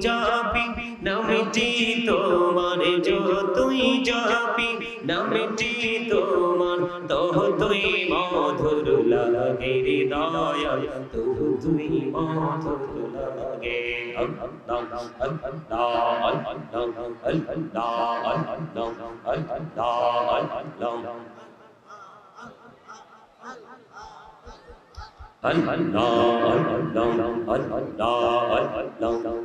যাবি নামটি তোমার जो তুই যাবি নামটি তোমার তো তুই মধুর লাগে হৃদয় তো তুই মধুর লাগে আল্লাহ আল্লাহ আল্লাহ আল্লাহ আল্লাহ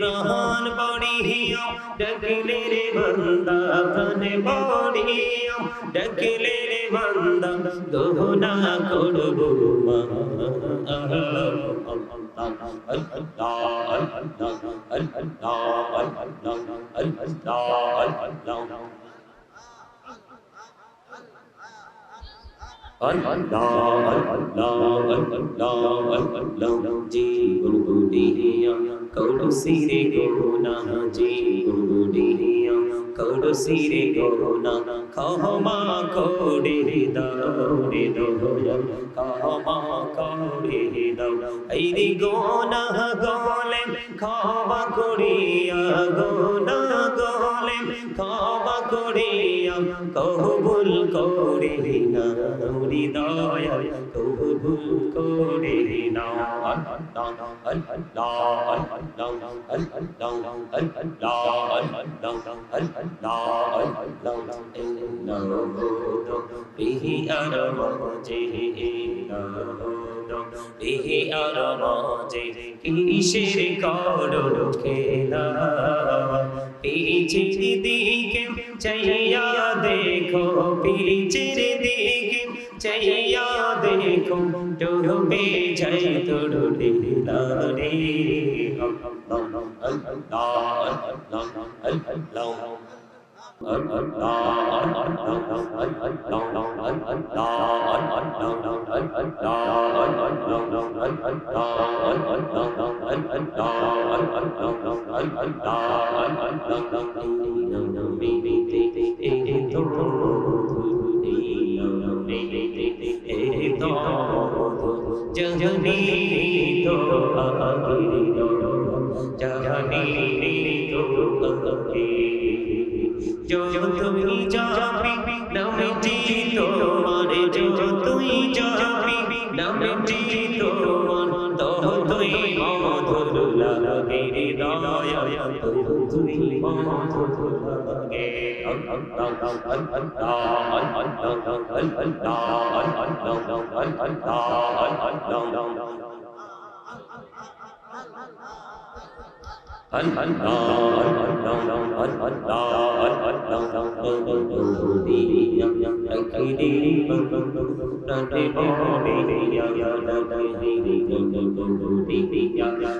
প্রাণ বড়িয়া ডকলে রে বন্দা প্রাণ বড়িয়া ডকলে বন্দা দোহনা করব জীবন বুড়িয়া কৌড় সিরে গোনা জীবন বুড়িয়া কৌড় সিরে গোনা ক্ষমা কোড়ে দৌড়ে দৌড় ক্ষমা কোড়ে দৌড় এই রে গোনা গলে ক্ষমা করিয়া গোনা গলে ক্ষমা করিয়া কবুল করে না হৃদয় কবুল করে না বিহি আর মজে বিহি আর মজে কিসের করুণ খেলা পিছের দিকে চাইয়া দেখো পিছের দিকে চাইয়া দেখো ডুবে যাই তোর লীলা রে জননী তো Journey to a journey ẩn chui bo thôn thôn thôn nghe ẩn ẩn đầu đầu ẩn ẩn đò ẩn ẩn đầu đầu ẩn ẩn đò ẩn ẩn đầu đầu ẩn ẩn đò ẩn ẩn đầu đầu ẩn ẩn đò ẩn ẩn đầu đầu ẩn ẩn đò ẩn ẩn đầu đầu từ từ từ đi nhầm nhầm từ từ đi từ từ từ từ đi bo đi đi nhầm nhầm từ từ đi đi từ từ từ đi đi nhầm nhầm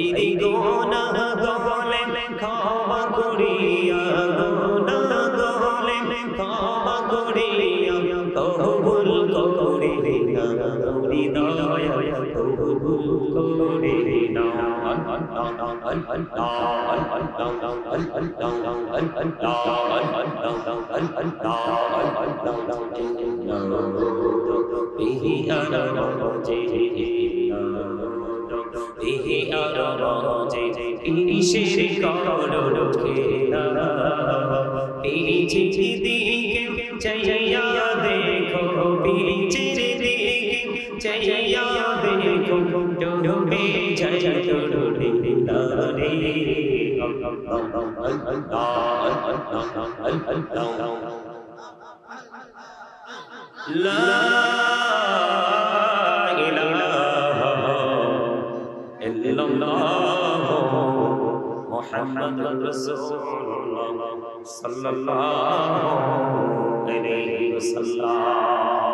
এই গোনা গোলে ক্ষমা করিয়া ঈশ্বরে করো খেলা এই চিঠি দিকে চাইয়া ডুবে যাই তরুণী তারে লা ইলাহা ইল্লাল্লাহ محمد رسول الله صلى الله عليه وسلم